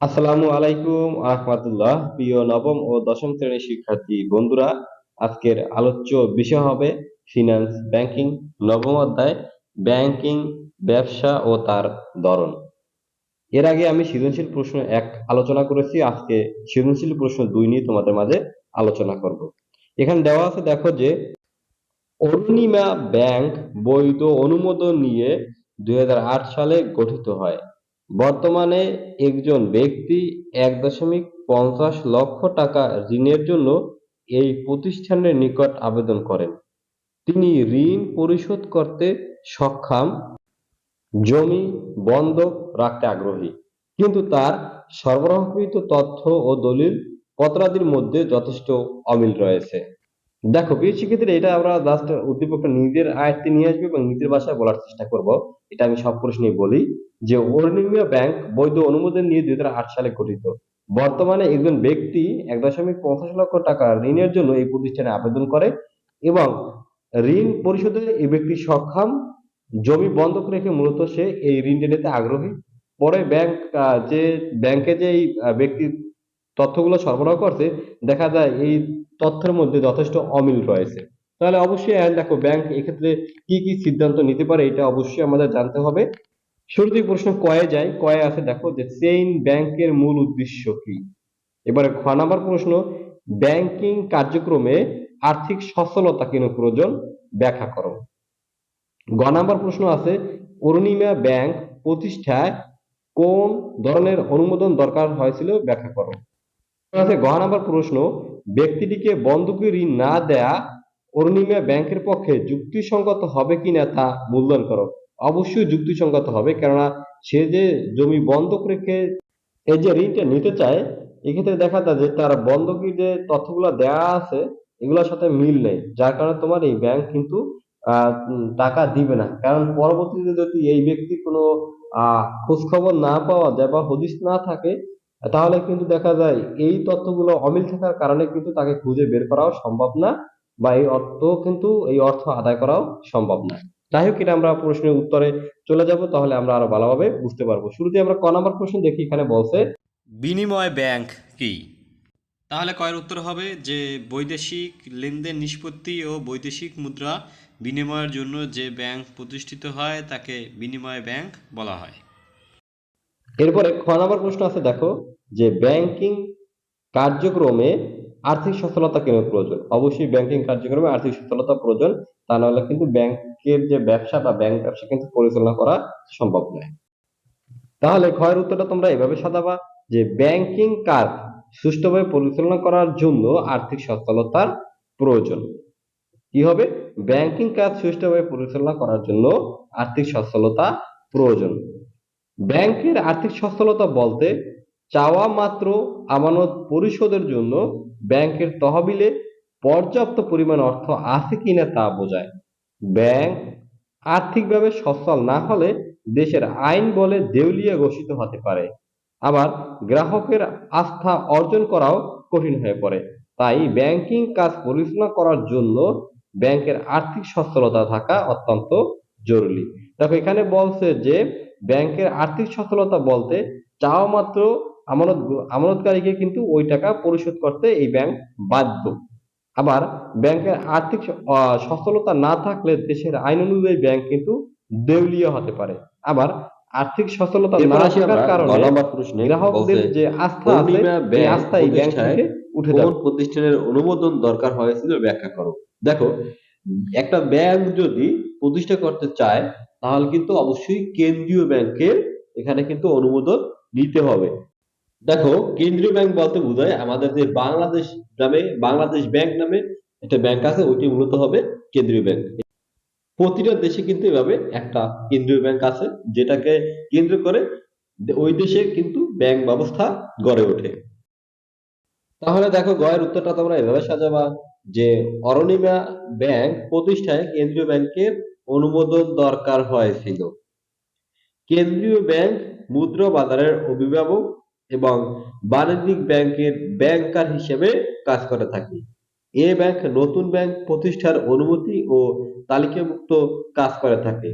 আসসালামু আলাইকুম আহমতুল্লাহ প্রিয় নবম ও দশম শ্রেণির শিক্ষার্থী বন্ধুরা, আজকের আলোচ্য বিষয় হবে ফিনান্স ব্যাংকিং নবম অধ্যায় ব্যাংকিং ব্যবসা ও তার ধরন। এর আগে আমি সৃজনশীল প্রশ্ন এক আলোচনা করেছি, আজকে সৃজনশীল প্রশ্ন দুই নিয়ে তোমাদের মাঝে আলোচনা করব। এখানে দেওয়া আছে, দেখো যে, অরুণিমা ব্যাংক বৈধ অনুমোদন নিয়ে দুই হাজার আট সালে গঠিত হয়। বর্তমানে একজন ব্যক্তি এক দশমিক পঞ্চাশ লক্ষ টাকা ঋণের জন্য এই প্রতিষ্ঠানের নিকট আবেদন করেন। তিনি ঋণ পরিশোধ করতে সক্ষম, জমি বন্ধক রাখতে আগ্রহী, কিন্তু তার সরবরাহকৃত তথ্য ও দলিল পত্রাদির মধ্যে যথেষ্ট অমিল রয়েছে। দেখো প্রিয় শিক্ষার্থীরা এটা আমরা জাস্ট উদ্দীপকটা নিজের আয়ত্তে নিয়ে আসবে এবং নিজের ভাষায় বলার চেষ্টা করব। এটা আমি সব প্রশ্নেই বলি যে অরুণিমা ব্যাংক বৈধ অনুমোদন নিয়ে দুই সালে গঠিত। বর্তমানে একজন ব্যক্তি এক দশমিক পঞ্চাশ লক্ষ টাকা ঋণের জন্য এই প্রতিষ্ঠানে আবেদন করে এবং ঋণ পরিশোধে এই ব্যক্তি সক্ষম। জমি বন্ধক রেখে মূলত সে এই ঋণ নিতে আগ্রহী। পরে ব্যাংক যে ব্যাংকে যে এই ব্যক্তির তথ্যগুলো সরবরাহ করছে, দেখা যায় এই তথ্যের মধ্যে যথেষ্ট অমিল রয়েছে। তাহলে অবশ্যই দেখো, ব্যাংক এক্ষেত্রে কি কি সিদ্ধান্ত নিতে পারে এটা অবশ্যই আমাদের জানতে হবে। শুরুতেই প্রশ্ন কয়ে যায়, কয়ে আছে দেখো, যে চেইন ব্যাংকের মূল উদ্দেশ্য কি? এবারে খ নাম্বার প্রশ্ন, ব্যাংকিং কার্যক্রমে আর্থিক সচ্ছলতা কেন প্রয়োজন? ব্যাখ্যা করো। গ নাম্বার প্রশ্ন আছে, অরুণিমা ব্যাংক প্রতিষ্ঠায় কোন ধরনের অনুমোদন দরকার হয়েছিল? ব্যাখ্যা করো। আছে গ নাম্বার প্রশ্ন, ব্যক্তিটিকে বন্ধকি ঋণ না দেয়া অরুণিমা ব্যাংকের পক্ষে যুক্তিসঙ্গত হবে কিনা তা মূল্যায়ন করো। অবশ্যই যুক্তিসঙ্গত হবে, কেননা সে যে জমি বন্ধক রেখে এই যে ঋণটা নিতে চায়, এক্ষেত্রে দেখা যায় যে তার বন্ধকি যে তথ্যগুলো দেওয়া আছে, এগুলোর সাথে মিল নেই। যার কারণে তোমার এই ব্যাংক কিন্তু টাকা দিবে না। কারণ পরবর্তীতে যদি এই ব্যক্তি কোনো আহ খোঁজ খবর না পাওয়া যায় বা হদিস না থাকে তাহলে কিন্তু দেখা যায় এই তথ্যগুলো অমিল থাকার কারণে কিন্তু তাকে খুঁজে বের করাও সম্ভব না বা এই অর্থ কিন্তু, এই অর্থ আদায় করাও সম্ভব না। যাই হোক, এটা আমরা প্রশ্নের উত্তরে চলে যাব, তাহলে আমরা আরও ভালোভাবে বুঝতে পারব। শুরুতে আমরা ক নাম্বার প্রশ্ন দেখি, এখানে বলছে, বিনিময় ব্যাংক কি? তাহলে কয়ের উত্তর হবে যে, বৈদেশিক লেনদেন নিষ্পত্তি ও বৈদেশিক মুদ্রা বিনিময়ের জন্য যে ব্যাংক প্রতিষ্ঠিত হয়, তাকে বিনিময় ব্যাংক বলা হয়। এরপরে খ নাম্বার প্রশ্ন আছে, দেখো, যে ব্যাংকিং কার্যক্রমে আর্থিক সচ্ছলতা কেন প্রয়োজন? অবশ্যই ব্যাংকিং কার্যক্রমে আর্থিক সচ্ছলতা প্রয়োজন, তা নাহলে কিন্তু ব্যাংকের যে ব্যবসা বা ব্যাংক ব্যবসা কিন্তু পরিচালনা করা সম্ভব নয়। তাহলে ক্ষয়ের উত্তরটা তোমরা এভাবে সাজাবা, যে ব্যাংকিং কাজ সুষ্ঠুভাবে পরিচালনা করার জন্য আর্থিক সচ্ছলতার প্রয়োজন। কি হবে? ব্যাংকিং কাজ সুষ্ঠুভাবে পরিচালনা করার জন্য আর্থিক সচ্ছলতা প্রয়োজন। ব্যাংকের আর্থিক সচ্ছলতা বলতে চাওয়া মাত্র আমানত পরিশোধের জন্য ব্যাংকের তহবিলে পর্যাপ্ত পরিমাণ অর্থ আছে কিনা তা বোঝায়। ব্যাংক আর্থিকভাবে সচ্ছল না হলে দেশের আইন বলে দেউলিয়া ঘোষিত হতে পারে। আবার গ্রাহকের আস্থা অর্জন করাও কঠিন হয়ে পড়ে। তাই ব্যাংকিং কাজ পরিচালনা করার জন্য ব্যাংকের আর্থিক সচ্ছলতা থাকা অত্যন্ত জরুরি। দেখো এখানে বলছে যে ব্যাংকের আর্থিক সচ্ছলতা বলতে চাওয়া মাত্র আমানত আমানতকারীকে কিন্তু ওই টাকা পরিশোধ করতে এই ব্যাংক বাধ্য। আবার ব্যাংকের আর্থিক স- আহ, সচ্ছলতা না থাকলে দেশের আইন অনুযায়ী ব্যাংক কিন্তু দেউলিয়া হতে পারে। আবার আর্থিক এরপর না থাকার কারণে গ্রাহকদের যে আস্থা আছে এই আস্থা এই ব্যাংক থেকে উঠে কোন প্রতিষ্ঠানের অনুমোদন দরকার হয়েছিল ব্যাখ্যা করো। দেখো একটা ব্যাংক যদি প্রতিষ্ঠা করতে চায় তাহলে কিন্তু অবশ্যই কেন্দ্রীয় ব্যাংকের এখানে কিন্তু অনুমোদন নিতে হবে। দেখো, কেন্দ্রীয় ব্যাংক বলতে বোঝায় আমাদের যে বাংলাদেশ নামে, বাংলাদেশ ব্যাংক নামে একটা ব্যাংক আছে, ওইটি মূলত হবে কেন্দ্রীয় ব্যাংক। প্রতিটা দেশে কিন্তু এভাবে একটা কেন্দ্রীয় ব্যাংক আছে, যেটাকে কেন্দ্র করে ওই দেশে কিন্তু ব্যাংক ব্যবস্থা গড়ে ওঠে। তাহলে দেখো গয়ের উত্তরটা তোমরা এভাবে সাজাবা যে অরণিমা ব্যাংক প্রতিষ্ঠায় কেন্দ্রীয় ব্যাংকের অনুমোদন দরকার হয়েছিল কেন্দ্রীয় ব্যাংক, মুদ্রা বাজারের অভিভাবক এবং বাণিজ্যিক ব্যাংকের ব্যাংকার হিসেবে কাজ করে থাকে। এ ব্যাংক নতুন ব্যাংক প্রতিষ্ঠার অনুমতি ও তালিকাভুক্ত কাজ করে থাকে।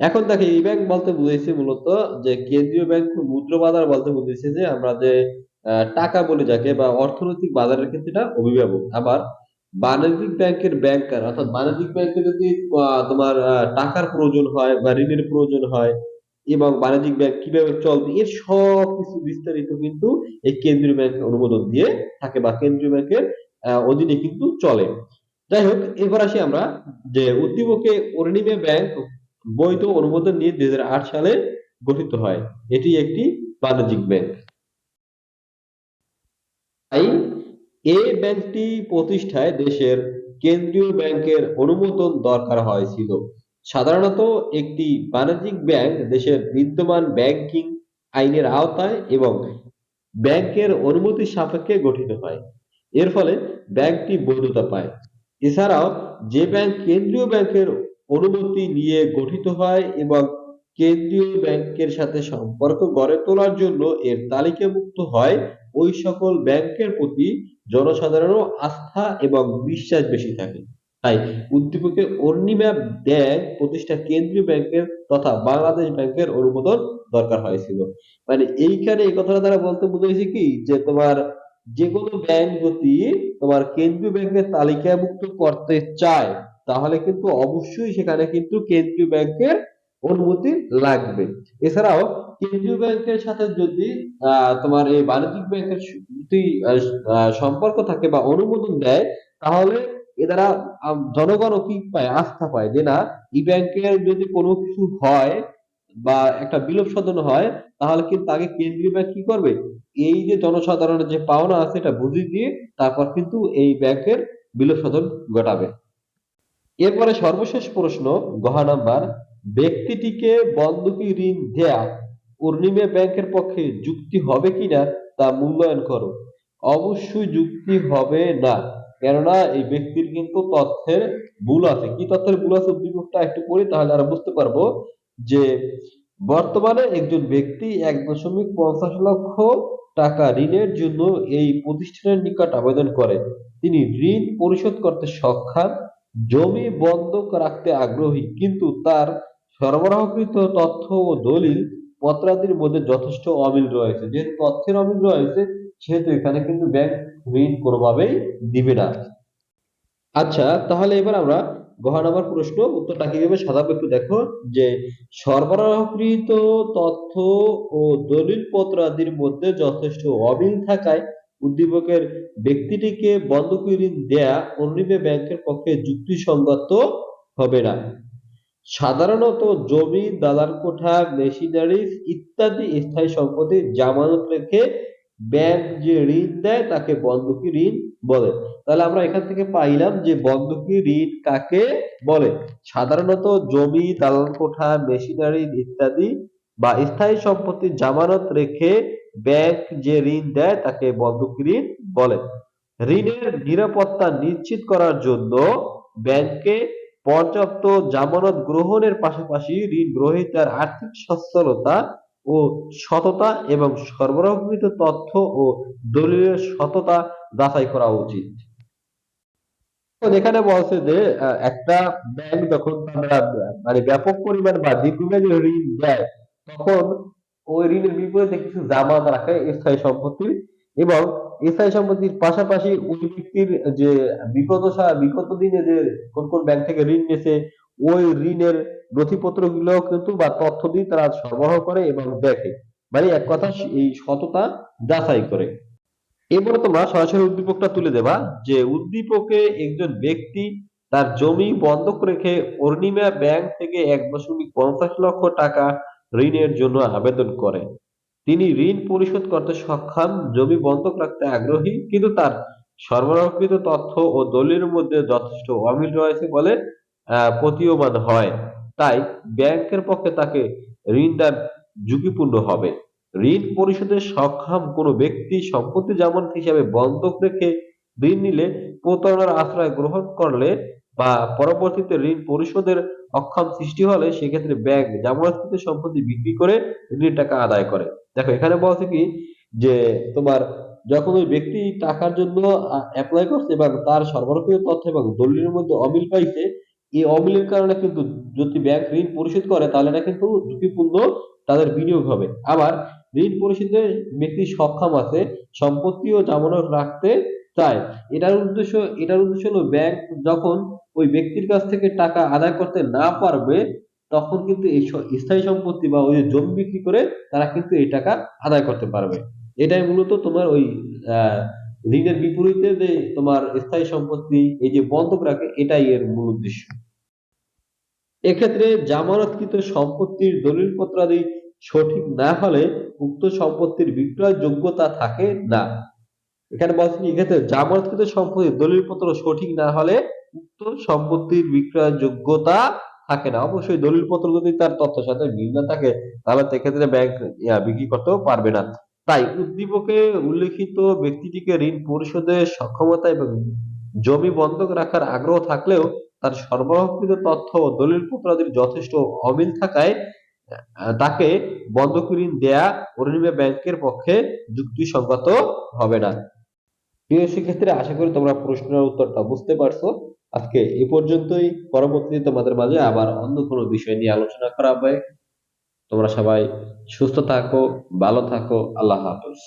এখন দেখো এই ব্যাংক বলতে বুঝাইছে মূলত যে কেন্দ্রীয় ব্যাংক মুদ্রা বাজার বলতে বুঝাইছে যে আমরা যে টাকা বলে যাকে বা অর্থনৈতিক বাজারের ক্ষেত্রে অভিভাবক। আবার বাণিজ্যিক ব্যাংকের ব্যাংকার অর্থাৎ বাণিজ্যিক ব্যাংকে যদি তোমার টাকার প্রয়োজন হয় বা ঋণের প্রয়োজন হয় এবং বাণিজ্যিক ব্যাংক কীভাবে চলবে, এর সব কিছু বিস্তারিত কিন্তু এই কেন্দ্রীয় ব্যাংক অনুমোদন দিয়ে থাকে বা কেন্দ্রীয় ব্যাংকের অধীনে কিন্তু চলে। যাই হোক এবার আসি আমরা যে উদ্দীপকে অরণিমে ব্যাংক বৈধ অনুমোদন নিয়ে দুই হাজার আট সালে গঠিত হয়। এটি একটি বাণিজ্যিক ব্যাংক। এই ব্যাংকটি প্রতিষ্ঠায় দেশের কেন্দ্রীয় ব্যাংকের অনুমোদন দরকার হয়েছিল। সাধারণত একটি বাণিজ্যিক ব্যাংক দেশের বিদ্যমান ব্যাংকিং আইনের আওতায় এবং ব্যাংকের অনুমতি সাপেক্ষে গঠিত হয়। এর ফলে ব্যাংকটি বৈধতা পায়। এছাড়াও যে ব্যাংক কেন্দ্রীয় ব্যাংকের অনুমতি নিয়ে গঠিত হয় এবং কেন্দ্রীয় ব্যাংকের সাথে সম্পর্ক গড়ে তোলার জন্য এর তালিকাভুক্ত হয় ওই সকল ব্যাংকের প্রতি জনসাধারণের আস্থা এবং বিশ্বাস বেশি থাকে। তাই উদ্দীপকে অর্ণিমা ব্যাংক প্রতিষ্ঠা কেন্দ্রীয় ব্যাংকের তথা বাংলাদেশ ব্যাংকের অনুমোদন দরকার হয়েছিল। মানে এইখানে এই কথাটা তারা বলতে বুঝাইছে কি? যে তোমার যে কোনো ব্যাংক যদি তোমার কেন্দ্রীয় ব্যাংকের তালিকাভুক্ত করতে চায়, তাহলে কিন্তু অবশ্যই সেখানে কিন্তু কেন্দ্রীয় ব্যাংকের অনুমতি লাগবে। এছাড়াও কেন্দ্রীয় ব্যাংকের সাথে যদি তোমার এই বাণিজ্যিক ব্যাংকের যদি সম্পর্ক থাকে বা অনুমোদন দেয়, তাহলে এ দ্বারা জনগণও কি পায়? আস্থা পায় যে না এই ব্যাংকের যদি কোনো কিছু হয় বা একটা বিলোপ সাধন হয়, তাহলে কিন্তু আগে কেন্দ্রীয় ব্যাংক কি করবে? এই যে জনসাধারণের যে পাওনা আছে এটা বুঝিয়ে দিয়ে তারপর কিন্তু এই ব্যাংকের বিলোপ সাধন ঘটাবে। এরপরে সর্বশেষ প্রশ্ন, গহা নাম্বার, ব্যক্তিটিকে বন্ধকি ঋণ দেয়া পূর্ণিমা ব্যাংকের পক্ষে যুক্তি হবে কিনা তা মূল্যায়ন করো। অবশ্যই যুক্তি হবে না, কেননা এই ব্যক্তির কিন্তু তথ্যের ভুল আছে। কি তথ্যের ভুল আছে উদ্দীপকটা একটু পড়ি, তাহলে আমরা বুঝতে পারব যে বর্তমানে একজন ব্যক্তি এক দশমিক পঞ্চাশ লক্ষ টাকা ঋণের জন্য এই প্রতিষ্ঠানের নিকট আবেদন করে। তিনি ঋণ পরিশোধ করতে সক্ষম, জমি বন্ধক রাখতে আগ্রহী, কিন্তু তার সরবরাহকৃত তথ্য ও দলিল পত্রাদির মধ্যে যথেষ্ট অমিল রয়েছে। যেহেতু তথ্যের অমিল রয়েছে, সেহেতু এখানে কিন্তু ব্যাংক ঋণ কোনোভাবেই দিবে না। আচ্ছা তাহলে এবার আমরা গহা নাম্বার প্রশ্ন, উত্তরটা কীভাবে সাজাবো একটু দেখো। যে সরবরাহকৃত তথ্য ও দলিল পত্রাদির মধ্যে যথেষ্ট অমিল থাকায় উদ্দীপকের ব্যক্তিটিকে বন্ধকি ঋণ দেয়া অন্যবে ব্যাংকের পক্ষে যুক্তিসঙ্গত হবে না। সাধারণত জমি, দালান কোঠা, মেশিনারিজ ইত্যাদি স্থায়ী সম্পত্তি জামানত রেখে ব্যাংক যে ঋণ দেয় তাকে বন্ধকি ঋণ বলে। তাহলে আমরা এখান থেকে পাইলাম যে বন্ধকি ঋণ কাকে বলে? সাধারণত জমি, দালান কোঠা মেশিনারি ইত্যাদি বা স্থায়ী সম্পত্তি জামানত রেখে ব্যাংক যে ঋণ দেয় তাকে বন্ধকি ঋণ বলে। ঋণের নিরাপত্তা নিশ্চিত করার জন্য ব্যাংকে পর্যাপ্ত জামানত গ্রহণের পাশাপাশি ঋণ গ্রহীতার আর্থিক সচ্ছলতা ও সততা এবং সরবরাহকৃত তথ্য ও দলিলের সততা যাচাই করা উচিত। এখানে বলছে যে একটা ব্যাংক যখন মানে ব্যাপক পরিমাণ বা দীর্ঘমেয়াদী ঋণ দেয়, তখন ওই ঋণের বিপরীতে কিছু জামানত রাখে স্থায়ী সম্পত্তির এবং স্থায়ী সম্পত্তির পাশাপাশি ওই ব্যক্তির যে বিগত বিগত দিনে যে কোন কোন ব্যাংক থেকে ঋণ নিয়েছে, ওই ঋণের নথিপত্রগুলো কিন্তু বা তথ্য দিয়ে তারা সরবরাহ করে এবং দেখে। মানে এক কথা, এই সততা যাচাই করে। এরপরে তোমরা সরাসরি উদ্দীপকটা তুলে দেবা যে উদ্দীপকে একজন ব্যক্তি তার জমি বন্ধক রেখে অর্ণিমা ব্যাংক থেকে এক দশমিক পঞ্চাশ লক্ষ টাকা ঋণের জন্য আবেদন করে। তিনি ঋণ পরিশোধ করতে সক্ষম, জমি বন্ধক রাখতে আগ্রহী, কিন্তু তার সরবরাহকৃত তথ্য ও দলিলের মধ্যে যথেষ্ট অমিল রয়েছে বলে প্রতীয়মান হয়। তাই ব্যাংকের পক্ষে তাকে ঋণ ঝুঁকিপূর্ণ হবে। ঋণ পরিশোধের সক্ষম কোনো ব্যক্তি সম্পত্তি জামানত হিসাবে বন্ধক রেখে ঋণ নিলে প্রতারণার আশ্রয় গ্রহণ করলে বা পরবর্তীতে ঋণ পরিশোধের অক্ষম সৃষ্টি হলে সেক্ষেত্রে ব্যাংক জামানতকৃত সম্পত্তি বিক্রি করে ঋণের টাকা আদায় করে। দেখো, এখানে বলছে কি যে তোমার যখন ওই ব্যক্তি টাকার জন্য অ্যাপ্লাই করছে এবং তার সরবরাহকৃত তথ্য এবং দলিলের মধ্যে অমিল পাইছে, এই অমিলের কারণে কিন্তু যদি ব্যাংক ঋণ পরিশোধ করে, তাহলে এটা কিন্তু ঝুঁকিপূর্ণ তাদের বিনিয়োগ হবে। আবার ঋণ পরিশোধের ব্যক্তি সক্ষম আছে সম্পত্তি ও জামানত রাখতে চায়। এটার উদ্দেশ্য এটার উদ্দেশ্য হলো ব্যাংক যখন ওই ব্যক্তির কাছ থেকে টাকা আদায় করতে না পারবে তখন কিন্তু এই স্থায়ী সম্পত্তি বা ওই জমি বিক্রি করে তারা কিন্তু এই টাকা আদায় করতে পারবে। এটাই মূলত তোমার ওই ঋণের বিপরীতে যে তোমার স্থায়ী সম্পত্তি এই যে বন্ধক রাখে, এটাই এর মূল উদ্দেশ্য। এক্ষেত্রে জামানতকৃত সম্পত্তির দলিল দলিলপত্রাদি সঠিক না হলে উক্ত সম্পত্তির বিক্রয় যোগ্যতা থাকে না। এখানে বলছি এক্ষেত্রে জামানতকৃত সম্পত্তির দলিলপত্র সঠিক না হলে উক্ত সম্পত্তির বিক্রয় যোগ্যতা থাকে না। অবশ্যই দলিলপত্র যদি তার তথ্যের সাথে মিল না থাকে, তাহলে সেক্ষেত্রে ব্যাংক বিক্রি করতেও পারবে না। তাই উদ্দীপকে উল্লেখিত ব্যক্তিটিকে ঋণ পরিশোধের সক্ষমতা এবং জমি বন্ধক রাখার আগ্রহ থাকলেও তার সরবরাহকৃত তথ্য ও দলিলপত্রাদির যথেষ্ট অমিল থাকায় তাকে বন্ধক ঋণ দেয়া অনির্বাণ ব্যাংকের পক্ষে যুক্তিসঙ্গত হবে না। প্রিয় শিক্ষার্থীরা আশা করি তোমরা প্রশ্নের উত্তরটা বুঝতে পারছ। আজকে এ পর্যন্তই। পরবর্তীতে তোমাদের মাঝে আবার অন্য কোনো বিষয় নিয়ে আলোচনা করা হবে। তোমরা সবাই সুস্থ থাকো, ভালো থাকো, আল্লাহ হাফেজ।